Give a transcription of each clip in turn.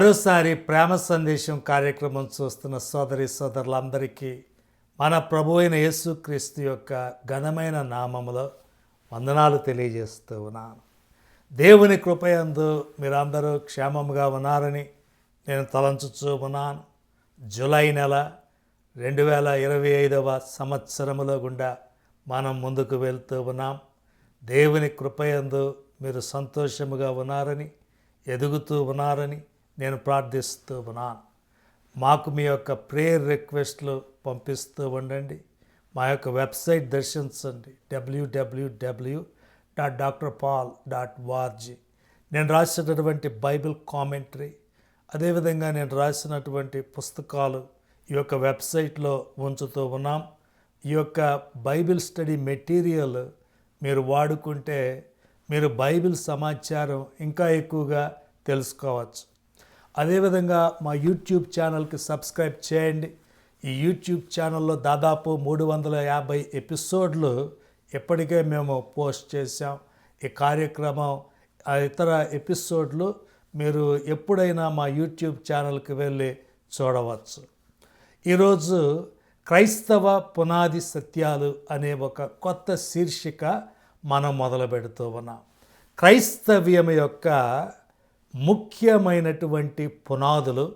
మరోసారి ప్రేమ సందేశం కార్యక్రమం చూస్తున్న సోదరి సోదరులందరికీ మన ప్రభు అయిన యేసుక్రీస్తు యొక్క ఘనమైన నామములో వందనాలు తెలియజేస్తూ ఉన్నాను. దేవుని కృపయందు మీరందరూ క్షేమముగా ఉన్నారని నేను తలంచుచూ ఉన్నాను. జూలై నెల రెండు వేల ఇరవై ఐదవ సంవత్సరములో గుండా మనం ముందుకు వెళ్తూ ఉన్నాం. దేవుని కృపయందు మీరు సంతోషముగా ఉన్నారని ఎదుగుతూ ఉన్నారని నేను ప్రార్థిస్తూ ఉన్నాను. మాకు మీ యొక్క ప్రేయర్ రిక్వెస్ట్లు పంపిస్తూ ఉండండి. మా యొక్క వెబ్సైట్ దర్శించండి. WWW dot doctor Paul dot org నేను రాసినటువంటి బైబిల్ కామెంటరీ అదేవిధంగా నేను రాసినటువంటి పుస్తకాలు ఈ యొక్క వెబ్సైట్లో ఉంచుతూ ఉన్నాం. ఈ యొక్క బైబిల్ స్టడీ మెటీరియల్ మీరు వాడుకుంటే మీరు బైబిల్ సమాచారం ఇంకా ఎక్కువగా తెలుసుకోవచ్చు. అదేవిధంగా మా యూట్యూబ్ ఛానల్కి సబ్స్క్రైబ్ చేయండి. ఈ యూట్యూబ్ ఛానల్లో దాదాపు మూడు వందల యాభై ఎపిసోడ్లు ఇప్పటికే మేము పోస్ట్ చేసాం ఈ కార్యక్రమం ఆ ఇతర ఎపిసోడ్లు మీరు ఎప్పుడైనా మా యూట్యూబ్ ఛానల్కి వెళ్ళి చూడవచ్చు. ఈరోజు క్రైస్తవ పునాది సత్యాలు అనే ఒక కొత్త శీర్షిక మనం మొదలు పెడుతూ ఉన్నాం. క్రైస్తవ్యం యొక్క ముఖ్యమైనటువంటి పునాదులు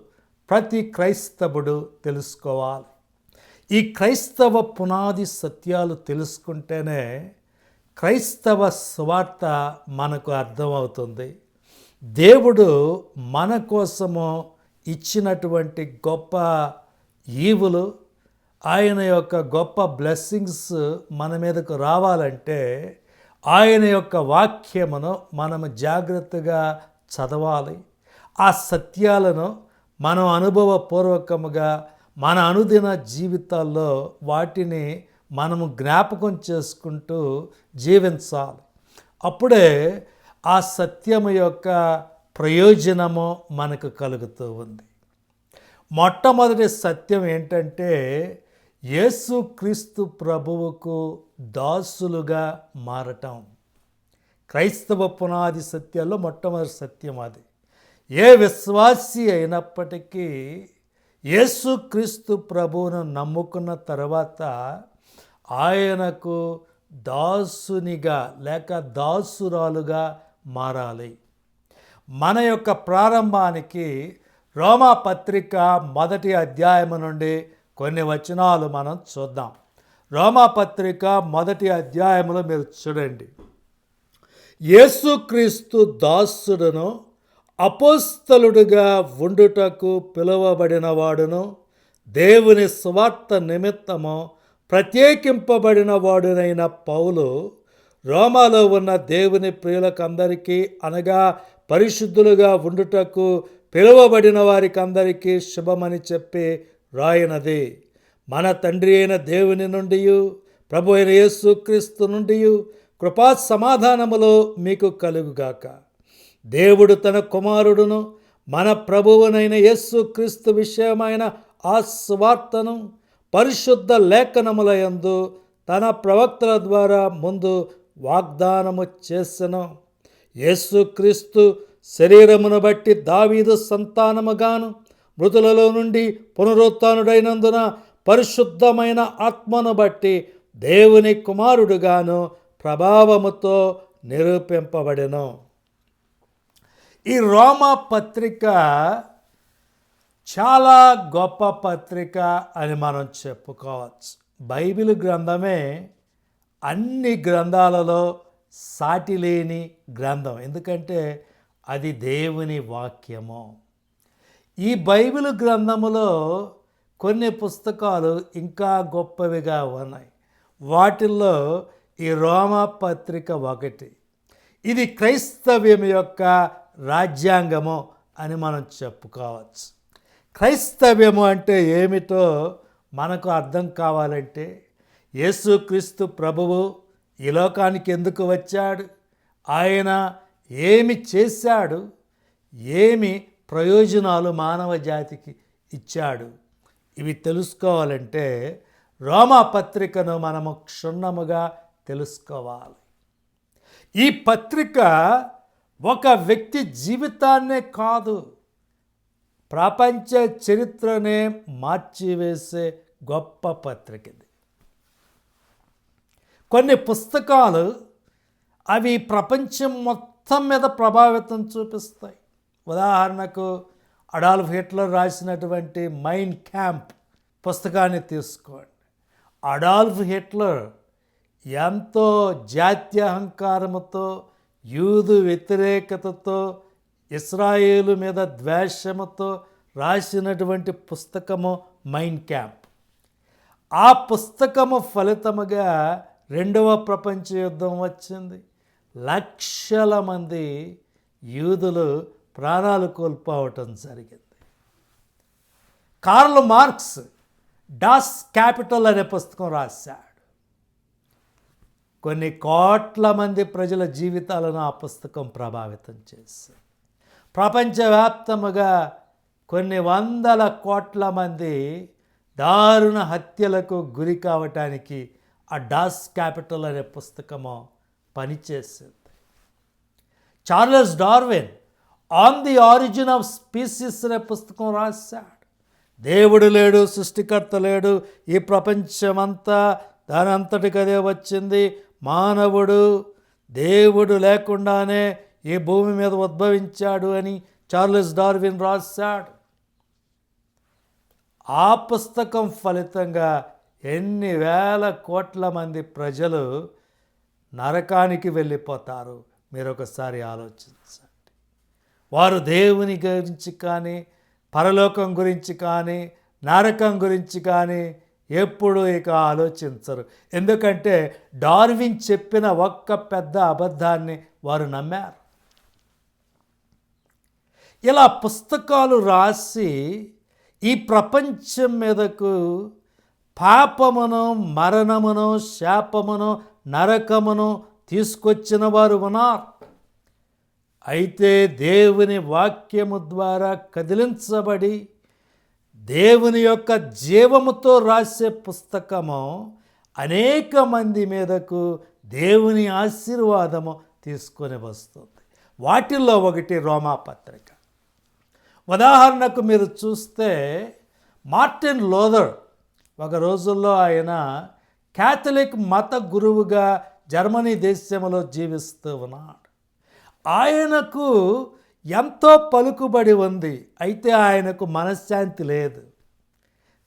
ప్రతి క్రైస్తవుడు తెలుసుకోవాలి. ఈ క్రైస్తవ పునాది సత్యాలు తెలుసుకుంటేనే క్రైస్తవ స్వార్థ మనకు అర్థమవుతుంది. దేవుడు మన కోసము ఇచ్చినటువంటి గొప్ప ఈవులు ఆయన యొక్క గొప్ప బ్లెస్సింగ్స్ మన మీదకు రావాలంటే ఆయన యొక్క వాక్యమును మనము జాగ్రత్తగా చదవాలి. ఆ సత్యాలను మనం అనుభవపూర్వకముగా మన అనుదిన జీవితాల్లో వాటిని మనము జ్ఞాపకం చేసుకుంటూ జీవించాలి. అప్పుడే ఆ సత్యము యొక్క ప్రయోజనము మనకు కలుగుతూ ఉంది. మొట్టమొదటి సత్యం ఏంటంటే యేసుక్రీస్తు ప్రభువుకు దాసులుగా మారటం. క్రైస్తవ పునాది సత్యాల్లో మొట్టమొదటి సత్యం అది. ఏ విశ్వాసి అయినప్పటికీ యేసుక్రీస్తు ప్రభువును నమ్ముకున్న తర్వాత ఆయనకు దాసునిగా లేక దాసురాలుగా మారాలి. మన యొక్క ప్రారంభానికి రోమా పత్రిక మొదటి అధ్యాయము నుండి కొన్ని వచనాలు మనం చూద్దాం. రోమా పత్రిక మొదటి అధ్యాయంలో మీరు చూడండి. యేసుక్రీస్తు దాసుడును అపోస్తలుడుగా ఉండుటకు పిలువబడిన వాడును దేవుని స్వార్థ నిమిత్తము ప్రత్యేకింపబడిన వాడునైన పౌలు రోమాలో ఉన్న దేవుని ప్రియులకందరికీ అనగా పరిశుద్ధులుగా ఉండుటకు పిలువబడిన వారికి అందరికీ శుభమని చెప్పి రాయనది. మన తండ్రి అయిన దేవుని నుండి ప్రభు అయిన యేసుక్రీస్తు నుండి కృపా సమాధానములో మీకు కలుగుగాక. దేవుడు తన కుమారుడును మన ప్రభువునైన యస్సు క్రీస్తు విషయమైన ఆ స్వార్తను పరిశుద్ధ లేఖనములయందు తన ప్రవక్తల ద్వారా ముందు వాగ్దానము చేసెను. యేసుక్రీస్తు శరీరమును బట్టి దావీదు సంతానముగాను మృతులలో నుండి పునరుత్నుడైనందున పరిశుద్ధమైన ఆత్మను బట్టి దేవుని కుమారుడుగాను ప్రభావముతో నిరూపింపబడెను. ఈ రోమా పత్రిక చాలా గొప్ప పత్రిక అని మనం చెప్పుకోవచ్చు. బైబిల్ గ్రంథమే అన్ని గ్రంథాలలో సాటి లేని గ్రంథం. ఎందుకంటే అది దేవుని వాక్యము. ఈ బైబిల్ గ్రంథములో కొన్ని పుస్తకాలు ఇంకా గొప్పవిగా ఉన్నాయి. వాటిల్లో ఈ రోమా పత్రిక ఒకటి. ఇది క్రైస్తవ్యం యొక్క రాజ్యాంగము అని మనం చెప్పుకోవచ్చు. క్రైస్తవ్యము అంటే ఏమిటో మనకు అర్థం కావాలంటే యేసుక్రీస్తు ప్రభువు ఈ లోకానికి ఎందుకు వచ్చాడు? ఆయన ఏమి చేశాడు? ఏమి ప్రయోజనాలు మానవ జాతికి ఇచ్చాడు? ఇవి తెలుసుకోవాలంటే రోమా పత్రికను మనము క్షుణ్ణముగా తెలుసుకోవాలి. ఈ పత్రిక ఒక వ్యక్తి జీవితాన్నే కాదు ప్రపంచ చరిత్రనే మార్చివేసే గొప్ప పత్రిక ఇది. కొన్ని పుస్తకాలు అవి ప్రపంచం మొత్తం మీద ప్రభావితం చూపిస్తాయి. ఉదాహరణకు అడాల్ఫ్ హిట్లర్ రాసినటువంటి మైండ్ క్యాంప్ పుస్తకాన్ని తీసుకోండి. అడాల్ఫ్ హిట్లర్ ఎంతో జాత్యహంకారముతో యూదు వ్యతిరేకతతో ఇస్రాయేలు మీద ద్వేషముతో రాసినటువంటి పుస్తకము మైండ్ క్యాంప్. ఆ పుస్తకము ఫలితముగా రెండవ ప్రపంచ యుద్ధం వచ్చింది. లక్షల మంది యూదులు ప్రాణాలు కోల్పోవటం జరిగింది. కార్ల్ మార్క్స్ డాస్ క్యాపిటల్ అనే పుస్తకం రాశాడు కొన్ని కోట్ల మంది ప్రజల జీవితాలను ఆ పుస్తకం ప్రభావితం చేసింది. ప్రపంచవ్యాప్తముగా కొన్ని వందల కోట్ల మంది దారుణ హత్యలకు గురి కావటానికి ఆ డాస్ క్యాపిటల్ అనే పుస్తకము పనిచేసింది. Charles Darwin on the origin of species అనే పుస్తకం రాశాడు. దేవుడు లేడు సృష్టికర్త లేడు ఈ ప్రపంచమంతా దాని అంతటికదే వచ్చింది మానవుడు దేవుడు లేకుండానే ఈ భూమి మీద ఉద్భవించాడు అని చార్లెస్ డార్విన్ రాశాడు. ఆ పుస్తకం ఫలితంగా ఎన్ని వేల కోట్ల మంది ప్రజలు నరకానికి వెళ్ళిపోతారు. మీరు ఒకసారి ఆలోచించండి. వారు దేవుని గురించి కానీ పరలోకం గురించి కానీ నరకం గురించి కానీ ఎప్పుడు ఇక ఆలోచించరు. ఎందుకంటే డార్విన్ చెప్పిన ఒక్క పెద్ద అబద్ధాన్ని వారు నమ్మారు. ఇలా పుస్తకాలు రాసి ఈ ప్రపంచం మీదకు పాపమును మరణమును శాపమును నరకమును తీసుకొచ్చిన వారు ఉన్నారు. అయితే దేవుని వాక్యము ద్వారా కదిలించబడి దేవుని యొక్క జీవముతో రాసే పుస్తకము అనేక మంది మీదకు దేవుని ఆశీర్వాదము తీసుకొని వస్తుంది. వాటిల్లో ఒకటి రోమా పత్రిక ఉదాహరణకు మీరు చూస్తే మార్టిన్ లోదర్ ఒక రోజుల్లో ఆయన క్యాథలిక్ మత గురువుగా జర్మనీ దేశంలో జీవిస్తూ ఉన్నాడు. ఆయనకు ఎంతో పలుకుబడి ఉంది. అయితే ఆయనకు మనశ్శాంతి లేదు.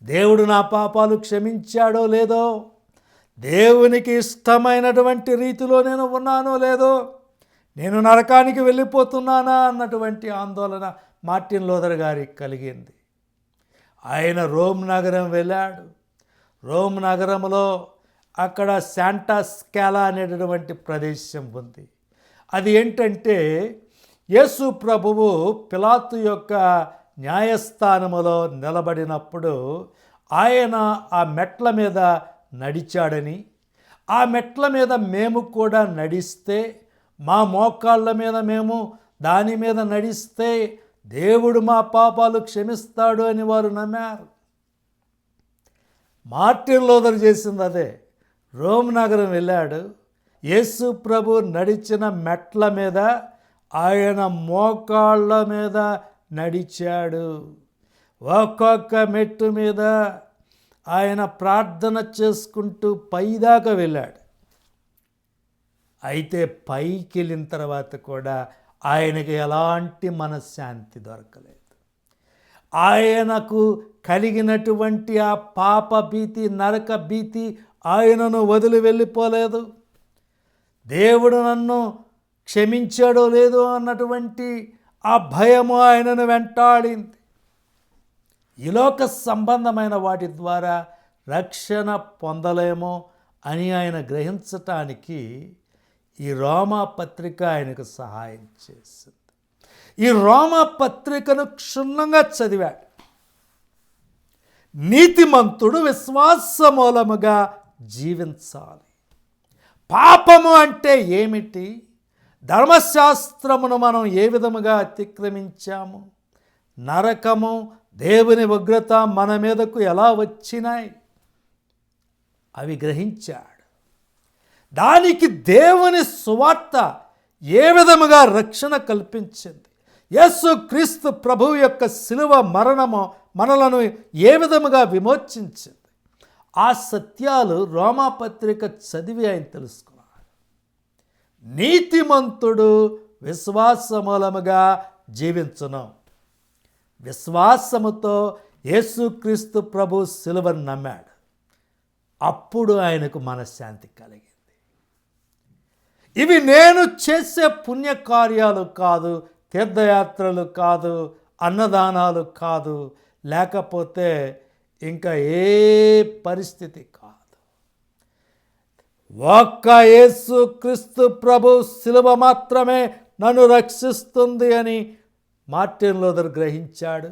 దేవుడు నా పాపాలు క్షమించాడో లేదో? దేవునికి ఇష్టమైనటువంటి రీతిలో నేను ఉన్నానో లేదో? నేను నరకానికి వెళ్ళిపోతున్నానా? అన్నటువంటి ఆందోళన మార్టిన్ లోదర్ గారికి కలిగింది. ఆయన రోమ్ నగరం వెళ్ళాడు. రోమ్ నగరంలో అక్కడ శాంటా స్కాలా అనేటటువంటి ప్రదేశం ఉంది. అది ఏంటంటే యేసు ప్రభువు పిలాతు యొక్క న్యాయస్థానములో నిలబడినప్పుడు ఆయన ఆ మెట్ల మీద నడిచాడని ఆ మెట్ల మీద మేము కూడా నడిస్తే మా మోకాళ్ళ మీద మేము దాని మీద నడిస్తే దేవుడు మా పాపాలు క్షమిస్తాడు అని వారు నమ్మారు. మార్టిన్ లోదర్ చేసింది అదే. రోమ్ నగరం వెళ్ళాడు. యేసు ప్రభు నడిచిన మెట్ల మీద ఆయన మోకాళ్ళ మీద నడిచాడు. ఒక్కొక్క మెట్టు మీద ఆయన ప్రార్థన చేసుకుంటూ పైదాకా వెళ్ళాడు. అయితే పైకి వెళ్ళిన తర్వాత కూడా ఆయనకి ఎలాంటి మనశ్శాంతి దొరకలేదు. ఆయనకు కలిగినటువంటి ఆ పాప భీతి నరక భీతి ఆయనను వదిలి వెళ్ళిపోలేదు. దేవుడు నన్ను క్షమించాడో లేదో అన్నటువంటి ఆ భయము ఆయనను వెంటాడింది. ఈ లోక సంబంధమైన వాటి ద్వారా రక్షణ పొందలేమో అని ఆయన గ్రహించటానికి ఈ రోమా పత్రిక ఆయనకు సహాయం చేసింది. ఈ రోమా పత్రికను క్షుణ్ణంగా చదివాడు. నీతిమంతుడు విశ్వాస మూలముగా జీవించాలి. పాపము అంటే ఏమిటి? ధర్మశాస్త్రమును మనం ఏ విధముగా అతిక్రమించాము? నరకము దేవుని ఉగ్రత మన మీదకు ఎలా వచ్చినాయి? అవి గ్రహించాడు. దానికి దేవుని సువార్త ఏ విధముగా రక్షణ కల్పించింది? యేసు క్రీస్తు ప్రభువు యొక్క శిలువ మరణము మనలను ఏ విధముగా విమోచించింది? ఆ సత్యాలు రోమాపత్రిక చదివి ఆయన తెలుసుకున్నాడు నీతిమంతుడు విశ్వాసమూలముగా జీవించును. విశ్వాసముతో యేసుక్రీస్తు ప్రభు సిలువను నమ్మాడు. అప్పుడు ఆయనకు మనశ్శాంతి కలిగింది. ఇవి నేను చేసే పుణ్యకార్యాలు కాదు తీర్థయాత్రలు కాదు అన్నదానాలు కాదు లేకపోతే ఇంకా ఏ పరిస్థితి కాదు. ఒక్క యేసు క్రీస్తు ప్రభు శిలువ మాత్రమే నన్ను రక్షిస్తుంది అని మార్టిన్ లోదర్ గ్రహించాడు.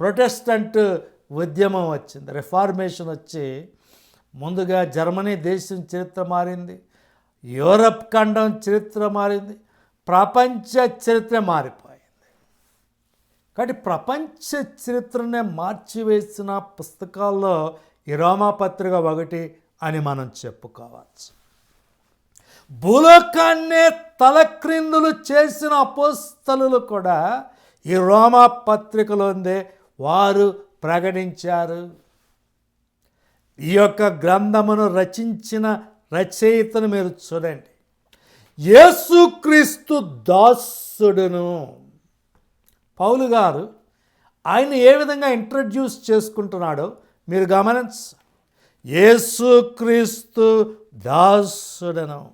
ప్రొటెస్టంట్ ఉద్యమం వచ్చింది. రిఫార్మేషన్ వచ్చి ముందుగా జర్మనీ దేశం చరిత్ర మారింది. యూరప్ ఖండం చరిత్ర మారింది. ప్రపంచ చరిత్ర మారిపోయింది. కాబట్టి ప్రపంచ చరిత్రనే మార్చివేసిన పుస్తకాల్లో ఈ రోమాపత్రిక ఒకటి అని మనం చెప్పుకోవచ్చు. భూలోకాన్నే తలక్రిందులు చేసిన అపోస్తలు కూడా ఈ రోమా పత్రికలోందే వారు ప్రకటించారు. ఈ యొక్క గ్రంథమును రచించిన రచయితను మీరు చూడండి. యేసుక్రీస్తు దాసుడును. పౌలు గారు ఆయన ఏ విధంగా ఇంట్రడ్యూస్ చేసుకుంటున్నాడో మీరు గమనించ యేసుక్రీస్తు దాసుడను.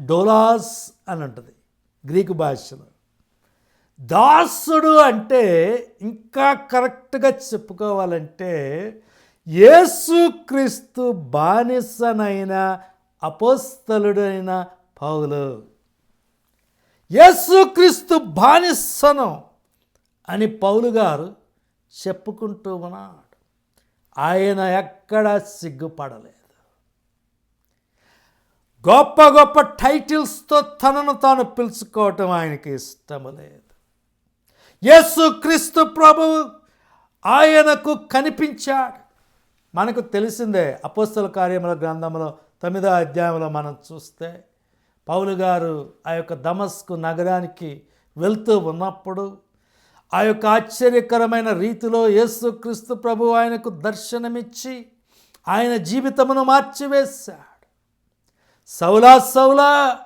డోలాస్ అని ఉంటుంది గ్రీకు భాషలో. దాసుడు అంటే ఇంకా కరెక్ట్గా చెప్పుకోవాలంటే యేసుక్రీస్తు బానిసనైన అపోస్తలుడైన పౌలు. యేసుక్రీస్తు బానిసను అని పౌలు గారు చెప్పుకుంటూ ఉన్నాడు. ఆయన ఎక్కడా సిగ్గుపడలేదు. గొప్ప గొప్ప టైటిల్స్తో తనను తాను పిలుచుకోవటం ఆయనకి ఇష్టం లేదు. యేసు క్రీస్తు ప్రభు ఆయనకు కనిపించాడు. మనకు తెలిసిందే అపోస్తల కార్యముల గ్రంథంలో తొమ్మిదో అధ్యాయంలో మనం చూస్తే పౌలు గారు ఆ యొక్క దమస్కు నగరానికి వెళ్తూ ఉన్నప్పుడు ఆ యొక్క ఆశ్చర్యకరమైన రీతిలో యేసుక్రీస్తు ప్రభు ఆయనకు దర్శనమిచ్చి ఆయన జీవితమును మార్చివేశాడు. సౌలా సౌలా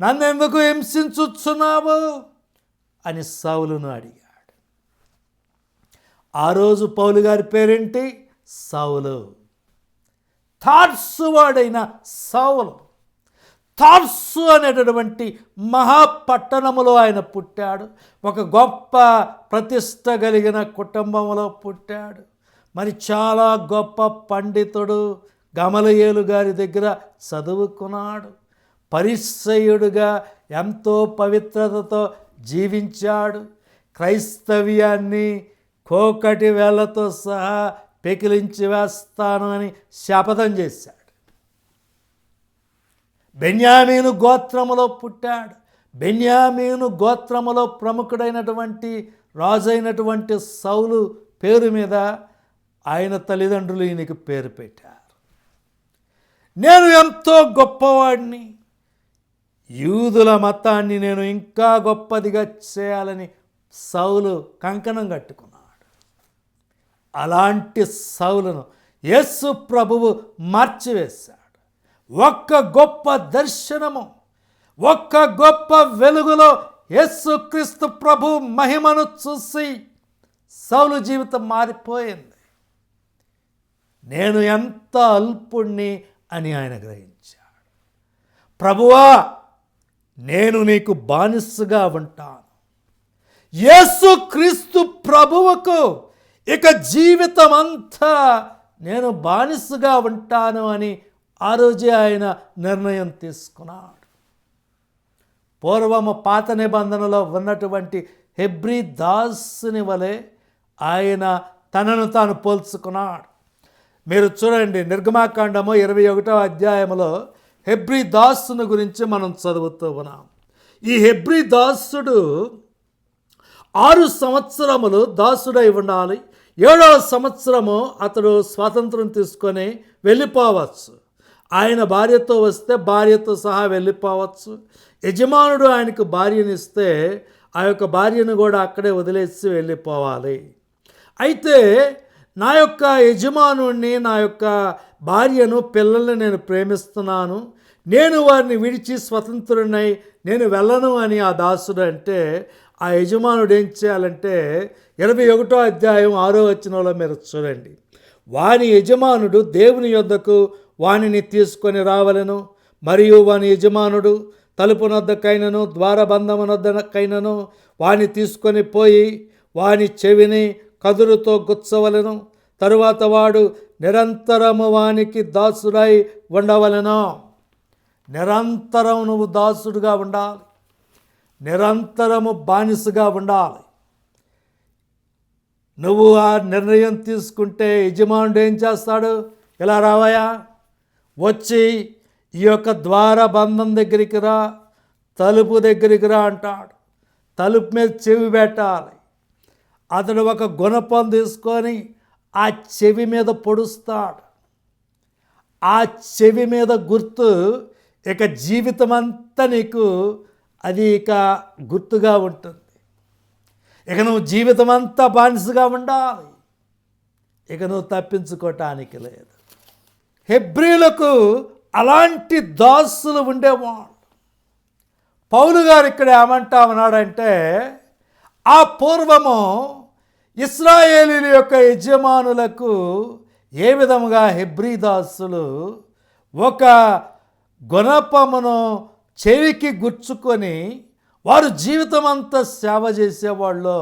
నన్నెందుకు హింసించుచున్నావు? అని సౌలును అడిగాడు. ఆ రోజు పౌలు గారి పేరేంటి? సౌలు. థాట్స్ వాడైన సౌలు. తార్సు అనేటటువంటి మహాపట్టణములో ఆయన పుట్టాడు. ఒక గొప్ప ప్రతిష్ట కలిగిన కుటుంబంలో పుట్టాడు. మరి చాలా గొప్ప పండితుడు గమలయేలు గారి దగ్గర చదువుకున్నాడు. పరిసయుడుగా ఎంతో పవిత్రతతో జీవించాడు. క్రైస్తవ్యాన్ని కోకటి వేళ్ళతో సహా పెకిలించి వేస్తాను అని శపథం చేశాడు. బెన్యామీను గోత్రములో పుట్టాడు. బెన్యామీను గోత్రములో ప్రముఖుడైనటువంటి రాజైనటువంటి సౌలు పేరు మీద ఆయన తల్లిదండ్రులు ఈయనకి పేరు పెట్టారు. నేను ఎంతో గొప్పవాడిని. యూదుల మతాన్ని నేను ఇంకా గొప్పదిగా చేయాలని సౌలు కంకణం కట్టుకున్నాడు. అలాంటి సౌలను యేసు ప్రభువు మార్చివేశాడు. ఒక్క గొప్ప దర్శనము ఒక్క గొప్ప వెలుగులో యేసుక్రీస్తు ప్రభు మహిమను చూసి సౌలు జీవితం మారిపోయింది. నేను ఎంత అల్పుణ్ణి అని ఆయన గ్రహించాడు. ప్రభువా నేను నీకు బానిసగా ఉంటాను. యేసు క్రీస్తు ప్రభువుకు ఇక జీవితం అంతా నేను బానిసగా ఉంటాను అని ఆ రోజే ఆయన నిర్ణయం తీసుకున్నాడు. పూర్వము పాత నిబంధనలో ఉన్నటువంటి హెబ్రి దాసుని వలె ఆయన తనను తాను పోల్చుకున్నాడు. మీరు చూడండి నిర్గమాకాండము ఇరవై ఒకటో అధ్యాయంలో హెబ్రి దాసుని గురించి మనం చదువుతూ ఉన్నాం. ఈ హెబ్రి దాసుడు ఆరు సంవత్సరములు దాసుడై ఉండాలి. ఏడవ సంవత్సరము అతడు స్వాతంత్రం తీసుకొని వెళ్ళిపోవచ్చు. ఆయన భార్యతో వస్తే భార్యతో సహా వెళ్ళిపోవచ్చు. యజమానుడు ఆయనకు భార్యనిస్తే ఆ యొక్క భార్యను కూడా అక్కడే వదిలేసి వెళ్ళిపోవాలి. అయితే నా యొక్క యజమానుణ్ణి నా యొక్క భార్యను పిల్లల్ని నేను ప్రేమిస్తున్నాను. నేను వారిని విడిచి స్వతంత్రుడినై నేను వెళ్ళను అని ఆ దాసుడు అంటే ఆ యజమానుడు ఏం చేయాలంటే ఇరవై ఒకటో అధ్యాయం ఆరో వచనంలో మీరు చూడండి. వాని యజమానుడు దేవుని యొద్దకు వానిని తీసుకొని రావలను. మరియు వాని యజమానుడు తలుపునొద్దకైనను ద్వారబంధమునొద్దకైనను వాని తీసుకొని పోయి వాని చెవిని కదురుతో గుచ్చవలను. తరువాత వాడు నిరంతరము వానికి దాసుడై ఉండవలను. నిరంతరం నువ్వు దాసుడుగా ఉండాలి. నిరంతరము బానిసగా ఉండాలి. నువ్వు ఆ నిర్ణయం తీసుకుంటే యజమానుడు ఏం చేస్తాడు? ఇలా రావాయా వచ్చి ఈ యొక్క ద్వార బంధం దగ్గరికి రా తలుపు దగ్గరికి రా అంటాడు. తలుపు మీద చెవి పెట్టాలి. అతడు ఒక గుణపం తీసుకొని ఆ చెవి మీద పొడుస్తాడు. ఆ చెవి మీద గుర్తు ఇక జీవితం అంతా నీకు అది ఇక గుర్తుగా ఉంటుంది. ఇక నువ్వు జీవితం అంతా బానిసగా ఉండాలి. ఇక నువ్వు తప్పించుకోవటానికి లేదు. హెబ్రిలకు అలాంటి దాసులు ఉండేవాళ్ళు పౌలు గారు ఇక్కడ ఏమంటా ఉన్నాడంటే ఆ పూర్వము ఇస్రాయేలీల యొక్క యజమానులకు ఏ విధముగా హెబ్రీ దాసులు ఒక గుణపమును చెవికి గుచ్చుకొని వారు జీవితం అంతా సేవ చేసేవాళ్ళు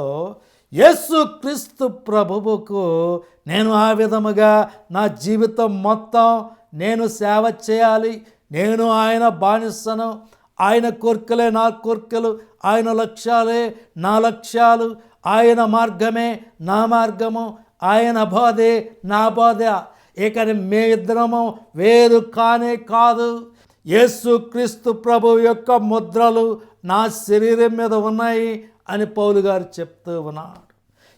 యేసు క్రీస్తు ప్రభువుకు నేను ఆ విధముగా నా జీవితం మొత్తం నేను సేవ చేయాలి. నేను ఆయన బానిసను. ఆయన కోర్కెలే నా కోర్కెలు. ఆయన లక్ష్యాలే నా లక్ష్యాలు. ఆయన మార్గమే నా మార్గము. ఆయన బోధే నా బోధ. ఇక ఇద్దరము వేరు కానే కాదు. యేసు క్రీస్తు ప్రభు యొక్క ముద్రలు నా శరీరం మీద ఉన్నాయి. అని పౌలు గారు చెప్తూ ఉన్నాడు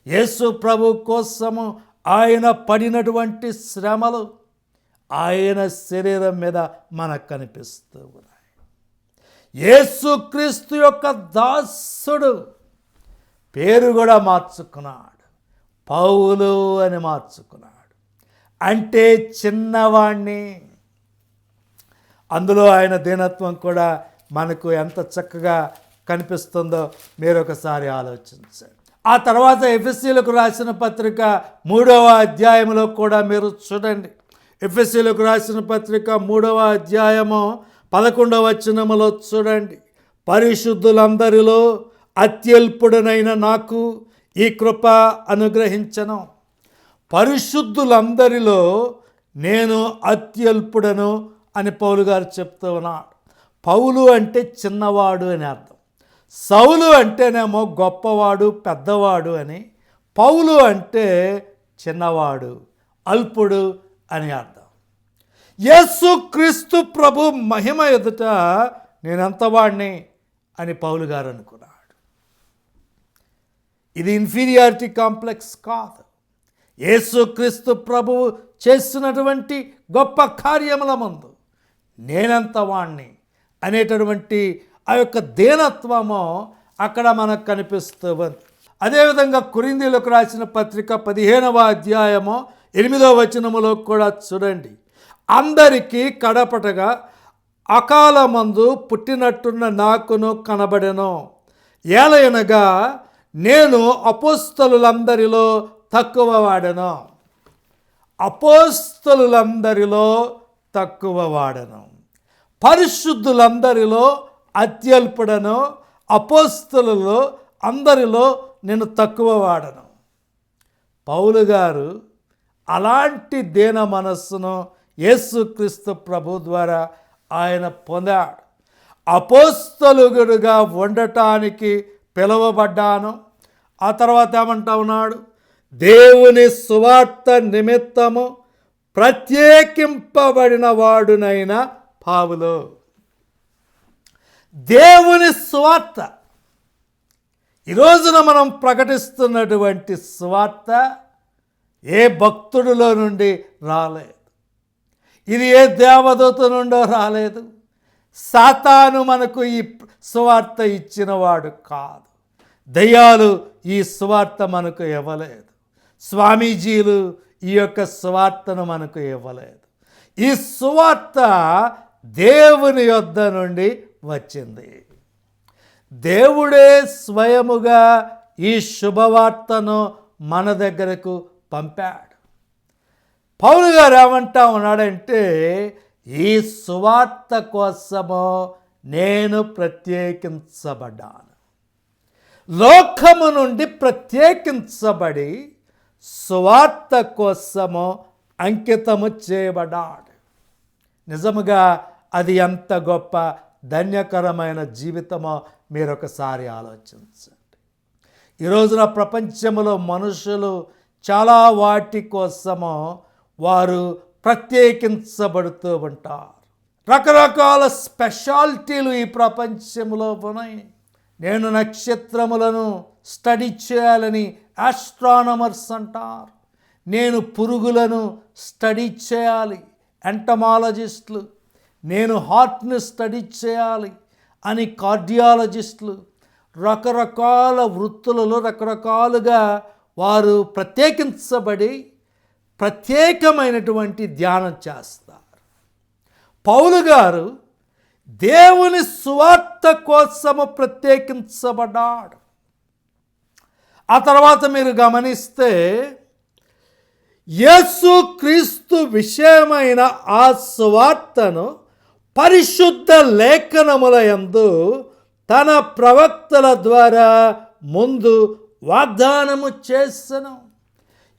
యేసు ప్రభు కోసము ఆయన పడినటువంటి శ్రమలు ఆయన శరీరం మీద మనకు కనిపిస్తూ ఉన్నాయి. యేసుక్రీస్తు యొక్క దాసుడు పేరు కూడా మార్చుకున్నాడు. పౌలు అని మార్చుకున్నాడు. అంటే చిన్నవాణ్ణి. అందులో ఆయన దీనత్వం కూడా మనకు ఎంత చక్కగా కనిపిస్తుందో మీరు ఒకసారి ఆలోచించండి. ఆ తర్వాత ఎఫ్ఎస్సీలకు రాసిన పత్రిక మూడవ అధ్యాయంలో కూడా మీరు చూడండి. ఎఫ్ఎస్సీలకు రాసిన పత్రిక మూడవ అధ్యాయము పదకొండవ వచనములో చూడండి. పరిశుద్ధులందరిలో అత్యల్పుడనైన నాకు ఈ కృప అనుగ్రహించను. పరిశుద్ధులందరిలో నేను అత్యల్పుడను అని పౌలు గారు చెప్తూ ఉన్నాడు పౌలు అంటే చిన్నవాడు అని అర్థం. సౌలు అంటేనేమో గొప్పవాడు పెద్దవాడు అని పౌలు అంటే చిన్నవాడు అల్పుడు అని అర్థం. యేసు క్రీస్తు ప్రభు మహిమ ఎదుట నేనెంతవాడిని అని పౌలు గారు అనుకున్నాడు. ఇది ఇన్ఫీరియారిటీ కాంప్లెక్స్ కాదు. యేసుక్రీస్తు ప్రభువు చేస్తున్నటువంటి గొప్ప కార్యముల ముందు నేనెంత వాణ్ణి అనేటటువంటి ఆ యొక్క దేనత్వము అక్కడ మనకు కనిపిస్తూ ఉంది అదేవిధంగా కురిందీలకు రాసిన పత్రిక పదిహేనవ అధ్యాయము ఎనిమిదవ వచనములో కూడా చూడండి. అందరికీ కడపటగా అకాల మందు పుట్టినట్టున్న నాకును కనబడెను. ఏలయనగా నేను అపోస్తలులందరిలో తక్కువ వాడను. అపోస్తలులందరిలో తక్కువ వాడను. పరిశుద్ధులందరిలో అత్యల్పుడను అపోస్తులలో అందరిలో నేను తక్కువ వాడను. పౌలు గారు అలాంటి దీన మనస్సును యేసుక్రీస్తు ప్రభు ద్వారా ఆయన పొందాడు. అపోస్తలుగుడుగా ఉండటానికి పిలువబడ్డాను. ఆ తర్వాత ఏమంటా ఉన్నాడు? దేవుని సువార్త నిమిత్తము ప్రత్యేకింపబడిన వాడునైన పావులు. దేవుని స్వార్థ. ఈ రోజున మనం ప్రకటిస్తున్నటువంటి స్వార్థ ఏ భక్తుడిలో నుండి రాలేదు. ఇది ఏ దేవదూత నుండో రాలేదు. సాతాను మనకు ఈ సువార్త ఇచ్చినవాడు కాదు. దయ్యాలు ఈ సువార్త మనకు ఇవ్వలేదు. స్వామీజీలు ఈ యొక్క సువార్తను మనకు ఇవ్వలేదు. ఈ సువార్త దేవుని యొద్ద నుండి వచ్చింది. దేవుడే స్వయముగా ఈ శుభవార్తను మన దగ్గరకు పంపాడు. పౌలు గారు ఏమంటా ఉన్నాడంటే ఈ సువార్త కోసము నేను ప్రత్యేకించబడ్డాను. లోకము నుండి ప్రత్యేకించబడి సువార్త కోసము అంకితము చేయబడ్డాడు. నిజముగా అది ఎంత గొప్ప ధన్యకరమైన జీవితమో? మీరొకసారి ఆలోచించండి. ఈ రోజున ప్రపంచంలో మనుషులు చాలా వాటి కోసము వారు ప్రత్యేకించబడుతూ ఉంటారు. రకరకాల స్పెషాలిటీలు ఈ ప్రపంచంలో ఉన్నాయి. నేను నక్షత్రములను స్టడీ చేయాలని ఆస్ట్రానమర్స్ అంటారు. నేను పురుగులను స్టడీ చేయాలి. ఎంటమాలజిస్టులు నేను హార్ట్ని స్టడీ చేయాలి అని కార్డియాలజిస్టులు రకరకాల వృత్తులలో రకరకాలుగా వారు ప్రత్యేకించబడి ప్రత్యేకమైనటువంటి ధ్యానం చేస్తారు. పౌలు గారు దేవుని సువార్త కోసము ప్రత్యేకించబడ్డాడు. ఆ తర్వాత మీరు గమనిస్తే యేసు క్రీస్తు విషయమైన ఆ సువార్తను పరిశుద్ధ లేఖనముల యందు తన ప్రవక్తల ద్వారా ముందు వాగ్దానము చేసను.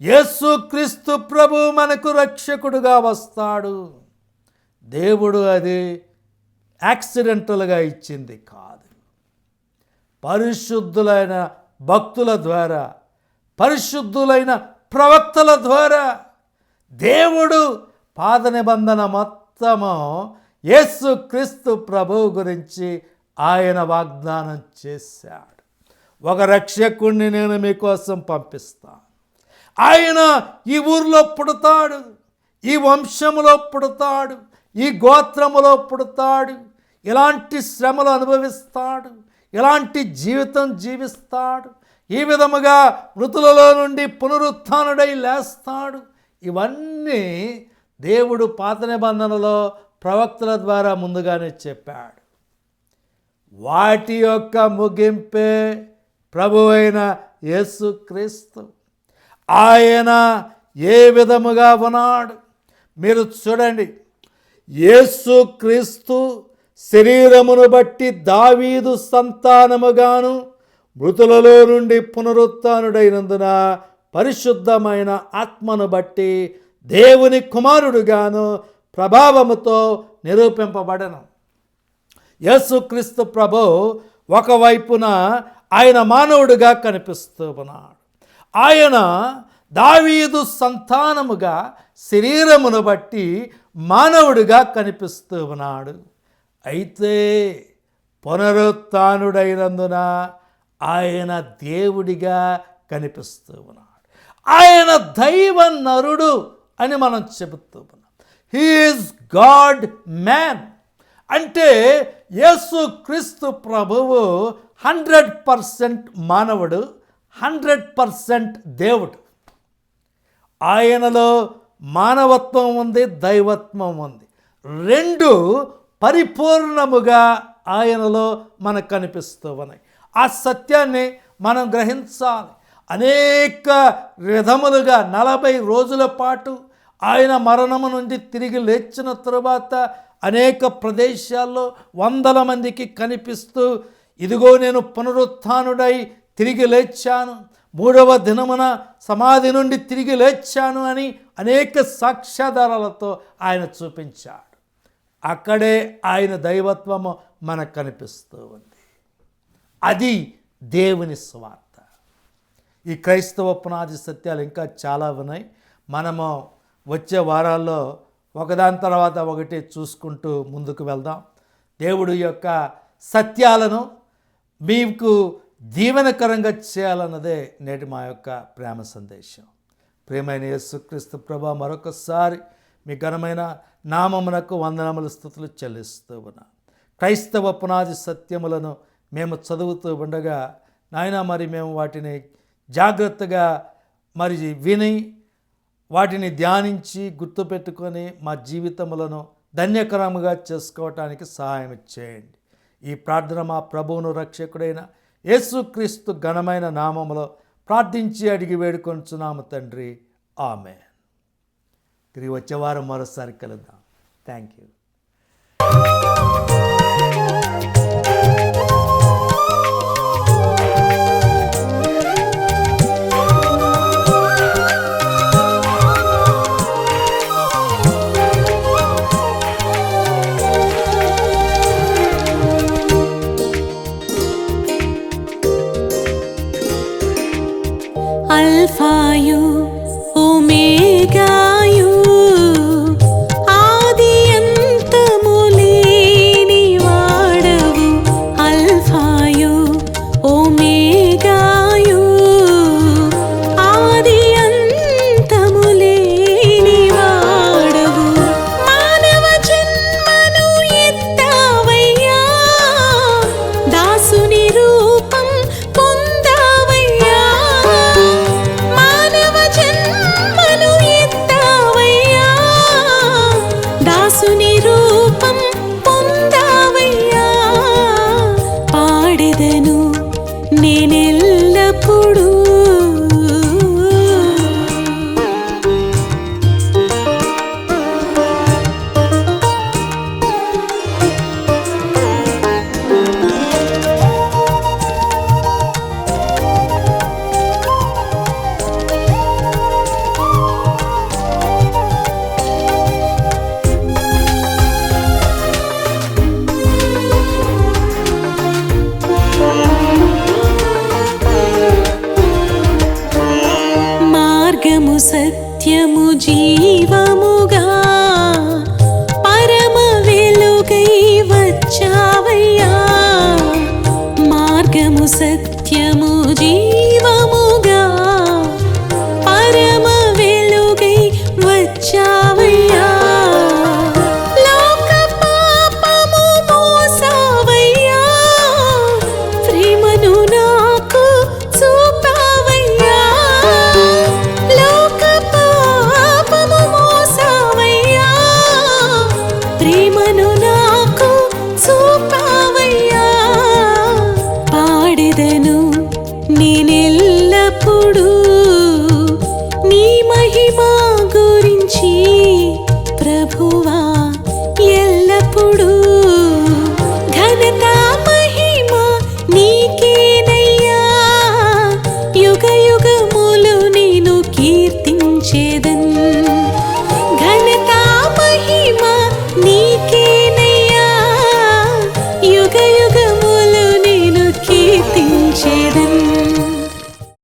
యేసుక్రీస్తు ప్రభు మనకు రక్షకుడుగా వస్తాడు. దేవుడు అది యాక్సిడెంటల్గా ఇచ్చింది కాదు. పరిశుద్ధులైన భక్తుల ద్వారా పరిశుద్ధులైన ప్రవక్తల ద్వారా దేవుడు పాద నిబంధన మొత్తము యేసు క్రీస్తు ప్రభువు గురించి ఆయన వాగ్దానం చేశాడు. ఒక రక్షకుణ్ణి నేను మీకోసం పంపిస్తాను ఆయన ఈ ఊర్లో పుడతాడు ఈ వంశములో పుడతాడు ఈ గోత్రములో పుడతాడు ఇలాంటి శ్రమలు అనుభవిస్తాడు ఇలాంటి జీవితం జీవిస్తాడు ఈ విధముగా మృతులలో నుండి పునరుత్డై లేస్తాడు. ఇవన్నీ దేవుడు పాత నిబంధనలో ప్రవక్తల ద్వారా ముందుగానే చెప్పాడు. వాటి యొక్క ముగింపే ప్రభువైన యేసుక్రీస్తు ఆయన ఏ విధముగా ఉన్నాడు? మీరు చూడండి. యేసుక్రీస్తు శరీరమును బట్టి దావీదు సంతానముగాను మృతులలో నుండి పునరుత్నుడైనందున పరిశుద్ధమైన ఆత్మను బట్టి దేవుని కుమారుడుగాను ప్రభావముతో నిరూపింపబడను. యేసుక్రీస్తు ప్రభు ఒకవైపున ఆయన మానవుడిగా కనిపిస్తూ ఉన్నాడు. ఆయన దావీదు సంతానముగా శరీరమును బట్టి మానవుడిగా కనిపిస్తూ ఉన్నాడు. అయితే పునరుత్నుడైనందున ఆయన దేవుడిగా కనిపిస్తూ ఉన్నాడు. ఆయన దైవ నరుడు అని మనం చెబుతూ ఉన్నాం. హీఈస్ గాడ్ మ్యాన్ అంటే యేసు క్రీస్తు ప్రభువు హండ్రెడ్ పర్సెంట్ మానవుడు హండ్రెడ్ పర్సెంట్ దేవుడు. ఆయనలో మానవత్వం ఉంది దైవత్వం ఉంది. రెండు పరిపూర్ణముగా ఆయనలో మనకు కనిపిస్తూ ఉన్నాయి. ఆ సత్యాన్ని మనం గ్రహించాలి. అనేక విధములుగా నలభై రోజుల పాటు ఆయన మరణము నుండి తిరిగి లేచిన తరువాత అనేక ప్రదేశాల్లో వందల మందికి కనిపిస్తూ ఇదిగో నేను పునరుత్డై తిరిగి లేచాను. మూడవ దినమున సమాధి నుండి తిరిగి లేచాను అని అనేక సాక్ష్యాధారాలతో ఆయన చూపించాడు. అక్కడే ఆయన దైవత్వము మనకు కనిపిస్తూ ఉంది. అది దేవుని స్వార్థ. ఈ క్రైస్తవ పునాది సత్యాలు ఇంకా చాలా ఉన్నాయి. మనము వచ్చే వారాల్లో ఒకదాని తర్వాత ఒకటి చూసుకుంటూ ముందుకు వెళ్దాం. దేవుడు యొక్క సత్యాలను మీకు జీవనకరంగా చేయాలన్నదే నేటి మా యొక్క ప్రేమ సందేశం. ప్రేమైన యేసుక్రీస్తు ప్రభ మరొకసారి మీ ఘనమైన నామమునకు వందనముల స్థుతులు చెల్లిస్తూ ఉన్నా. క్రైస్తవ పునాది సత్యములను మేము చదువుతూ ఉండగా నాయన మరి మేము వాటిని జాగ్రత్తగా మరి విని వాటిని ధ్యానించి గుర్తుపెట్టుకొని మా జీవితములను ధన్యకరముగా చేసుకోవటానికి సహాయం చేయండి. ఈ ప్రార్థన మా ప్రభువును రక్షకుడైన యేసుక్రీస్తు ఘనమైన నామములో ప్రార్థించి అడిగి వేడుకొంచున్నాము తండ్రి. ఆమె తిరిగి వచ్చే వారం మరోసారి కలుద్దాం. Thank you.